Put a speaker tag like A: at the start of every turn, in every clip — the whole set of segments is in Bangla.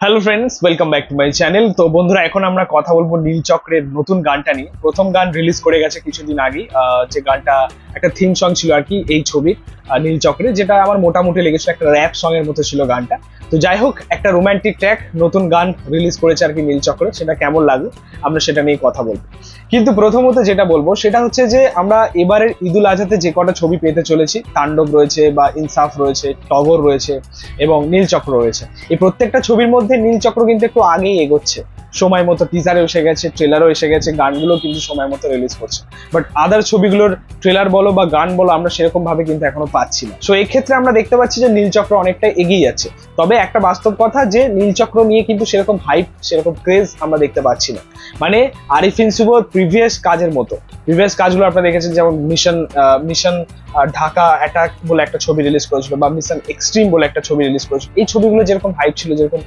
A: Hello friends welcome back to my channel তো বন্ধুরা এখন আমরা কথা বলব নীল চক্রের নতুন গানটা নিয়ে। প্রথম গান রিলিজ করে গেছে কিছুদিন আগে। যে গানটা একটা থিম সং ছিল আর কি এই ছবির আহ, নীল চক্রে যেটা আমার মোটামুটি লেগেছিল একটা র্যাপ সং এর মতো ছিল গানটা। তো যাই হোক একটা রোম্যান্টিক ট্র্যাক নতুন গান রিলিজ করেছে আর কি নীল চক্র, সেটা কেমন লাগে আমরা সেটা নিয়ে কথা বলব। কিন্তু প্রথমত যেটা বলব, সেটা হচ্ছে যে আমরা এবারের ঈদুল আজহাতে যে কটা ছবি পেতে চলেছি, তাণ্ডব রয়েছে বা ইনসাফ রয়েছে, টগর রয়েছে এবং নীলচক্র রয়েছে। এই প্রত্যেকটা ছবির মধ্যে নীলচক্র কিন্তু একটু আগেই এগোচ্ছে। সময় মতো টিজারও এসে গেছে ট্রেলারও এসে গেছে, গানগুলো কিন্তু সময় মতো রিলিজ করছে। বাট আদার ছবিগুলোর ট্রেলার বলো বা গান বলো আমরা সেরকম ভাবে কিন্তু এখনও পাচ্ছি না। সো এই ক্ষেত্রে আমরা দেখতে পাচ্ছি যে নীলচক্র অনেকটা এগিয়ে যাচ্ছে। তবে একটা বাস্তব কথা যে নীলচক্র নিয়ে কিন্তু সেরকম হাইপ সেরকম ক্রেজ আমরা দেখতে পাচ্ছি না। মানে আরিফিন শুভর প্রিভিয়াস কাজের মতো। প্রিভিয়াস কাজগুলো আপনারা দেখেছেন, যেমন মিশন মিশন ঢাকা অ্যাটাক বলে একটা ছবি রিলিজ করেছিল বা মিশন এক্সট্রিম বলে একটা ছবি রিলিজ করেছিল। এই ছবিগুলো যেরকম হাইপ ছিল, যেরকম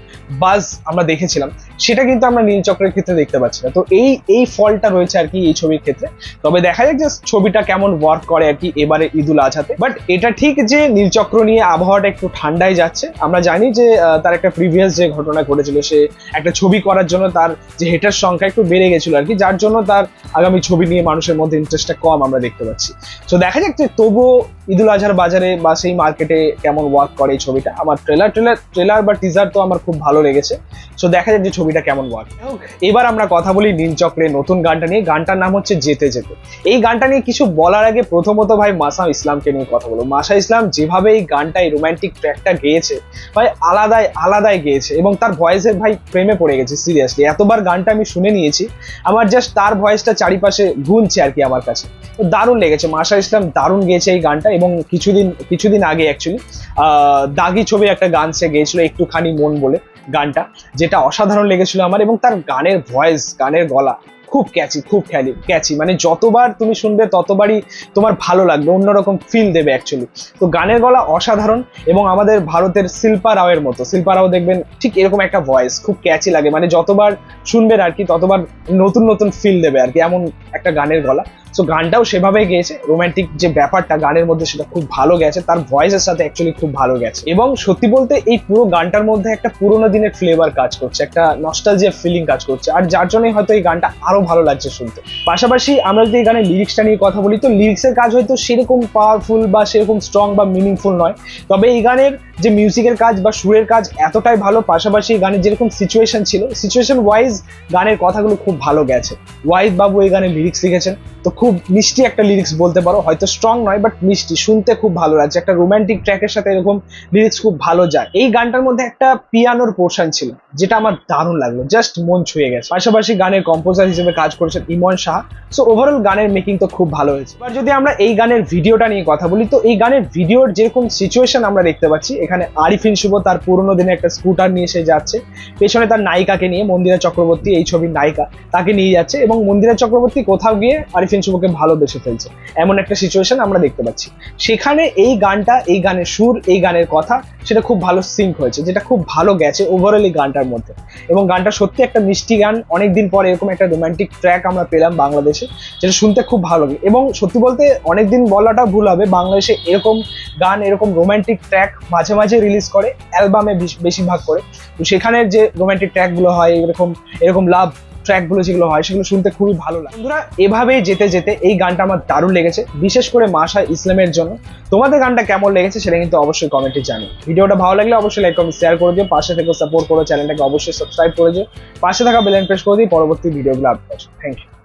A: বাজ আমরা দেখেছিলাম, সেটা কিন্তু আমরা নীলচক্রের ক্ষেত্রে দেখতে পাচ্ছি না। তো এই এই ফলটা রয়েছে আর কি এই ছবির ক্ষেত্রে। তবে দেখা যাক যে ছবিটা কেমন ওয়ার্ক করে আর কি এবারে ঈদুল আজহাতে। বাট এটা ঠিক যে নীলচক্র নিয়ে আবহাওয়াটা একটু ঠান্ডায় যাচ্ছে। আমরা জানি যে তার একটা প্রিভিয়াস যে ঘটনা ঘটেছিল, সে একটা ছবি করার জন্য তার যে হেটার সংখ্যা একটু বেড়ে গেছিল আর কি, যার জন্য তার আগামী ছবি নিয়ে মানুষের মধ্যে ইন্টারেস্টটা কম আমরা দেখতে পাচ্ছি। তো দেখা যাক যে তবুও ঈদুল আজহার বাজারে বা সেই মার্কেটে কেমন ওয়ার্ক করে এই ছবিটা। আমার ট্রেলার ট্রেলার ট্রেলার বা টিজার তো আমার খুব ভালো লেগেছে। সো দেখা যাক যে ছবিটা কেমন ওয়ার্ক এবার আমরা কথা বলি নীল চক্রের নতুন গানটা নিয়ে। গানটার নাম হচ্ছে যেতে যেতে। এই গানটা নিয়ে কিছু বলার আগে প্রথমত ভাই মাসা ইসলামকে নিয়ে কথা বলব। মাসা ইসলাম যেভাবে এই গানটা এই রোমান্টিক ট্র্যাকটা গেয়েছে, ভাই আলাদাই আলাদাই গেয়েছে এবং তার ভয়েসের ভাই প্রেমে পড়ে গেছে সিরিয়াসলি এতবার গানটা আমি শুনে নিয়েছি। আমার জাস্ট তার ভয়েসটা চারিপাশে গুনছে আর কি আমার কাছে। তো দারুণ লেগেছে। মাসা ইসলাম দারুণ গেয়েছে এই গানটা এবং কিছুদিন কিছুদিন আগে অ্যাকচুয়ালি দাগি ছবি একটা গান সে গেয়েছিল, একটুখানি মন বলে গানটা, যেটা অসাধারণ লেগেছিল আমার এবং তার গানের ভয়েস গানের গলা খুব ক্যাচি খুব খেলি ক্যাচি মানে যতবার তুমি শুনবে, ততবারই তোমার ভালো লাগবে, অন্যরকম ফিল দেবে অ্যাকচুয়ালি তো গানের গলা অসাধারণ এবং আমাদের ভারতের শিল্পা রাওয়ের মতো। শিল্পা রাও দেখবেন ঠিক এরকম একটা ভয়েস খুব ক্যাচি লাগে। মানে যতবার শুনবেন আর কি, ততবার নতুন নতুন ফিল দেবে আর কি, এমন একটা গানের গলা। সো গানটাও সেভাবেই গেয়েছে। রোমান্টিক যে ব্যাপারটা, গানের মধ্যে সেটা খুব ভালো গেছে। তার ভয়েসের সাথে অ্যাকচুয়ালি খুব ভালো গেছে। এবং সত্যি বলতে এই পুরো গানটার মধ্যে একটা পুরোনো দিনের ফ্লেভার কাজ করছে, একটা নস্টালজিয়া ফিলিং কাজ করছে। আর যার জন্যই হয়তো এই গানটা আরও ভালো লাগছে শুনতে। পাশাপাশি আমরা যদি এই গানের লিরিক্সটা নিয়ে কথা বলি, তো লিরিক্সের কাজ হয়তো সেরকম পাওয়ারফুল বা সেরকম স্ট্রং বা মিনিংফুল নয়। তবে এই গানের যে মিউজিকের কাজ বা সুরের কাজ এতটাই ভালো, পাশাপাশি গানের যেরকম সিচুয়েশন ছিল সিচুয়েশন ওয়াইজ গানের কথাগুলো খুব ভালো গেছে। ওয়াইদ বাবু এই গানের লিরিক্স লিখেছেন। তো খুব মিষ্টি একটা লিরিক্স বলতে পারো। হয়তো স্ট্রং নয় বাট মিষ্টি। শুনতে খুব ভালো লাগছে। একটা রোমান্টিক ট্র্যাকের সাথে এরকম লিরিক্স খুব ভালো যায়। এই গানটার মধ্যে একটা পিয়ানোর পোর্শন ছিল, যেটা আমার দারুণ লাগল। জাস্ট মন ছুঁয়ে গেছে। পাশাপাশি গানের কম্পোজার হিসেবে কাজ করেছেন ইমন শাহ। সো ওভারঅল গানের মেকিং তো খুব ভালো হয়েছে। এবার যদি আমরা এই গানের ভিডিওটা নিয়ে কথা বলি, তো এই গানের ভিডিওর যেরকম সিচুয়েশন আমরা দেখতে পাচ্ছি, এখানে আরিফিন শুভ তার পুরোনো দিনে একটা স্কুটার নিয়ে সে যাচ্ছে। পেছনে তার নায়িকাকে নিয়ে মন্দিরা চক্রবর্তী, এই ছবির নায়িকা, তাকে নিয়ে যাচ্ছে। এবং মন্দিরা চক্রবর্তী কোথাও গিয়ে আরিফিন শুভকে ভালোবেসে ফেলছে। এমন একটা সিচুয়েশন আমরা দেখতে পাচ্ছি। সেখানে এই গানটা, এই গানের সুর, এই গানের কথা, সেটা খুব ভালো সিঙ্ক হয়েছে, যেটা খুব ভালো গেছে ওভারঅল এই গানটার মধ্যে। এবং গানটা সত্যি একটা মিষ্টি গান, অনেকদিন পরে এরকম একটা রোমান্টিক ট্র্যাক আমরা পেলাম বাংলাদেশে, যেটা শুনতে খুব ভালো লাগে। এবং সত্যি বলতে অনেকদিন বলাটা ভুল হবে, বাংলাদেশে এরকম গান, এরকম রোমান্টিক ট্র্যাক মাঝে মাঝে রিলিজ করে অ্যালবামে বেশিরভাগ করে। তো সেখানের যে রোমান্টিক ট্র্যাকগুলো হয়, এরকম এরকম লাভ ট্র্যাকগুলো যেগুলো হয়, সেগুলো শুনতে খুবই ভালো লাগে। বন্ধুরা, এভাবেই যেতে যেতে এই গানটা আমার দারুণ লেগেছে। বিশেষ করে মাসা ইসলামের জন্য। তোমাদের গানটা কেমন লেগেছে সেটা কিন্তু অবশ্যই কমেন্টে জানো ভিডিওটা ভালো লাগলে অবশ্যই লাইক কমেন্ট শেয়ার করে দিও। পাশে থেকে সাপোর্ট করো চ্যানেলটাকে অবশ্যই সাবস্ক্রাইব করে দিও। পাশে থাকা বেল প্রেস করে দিই পরবর্তী ভিডিওগুলো আপডেট থ্যাংক ইউ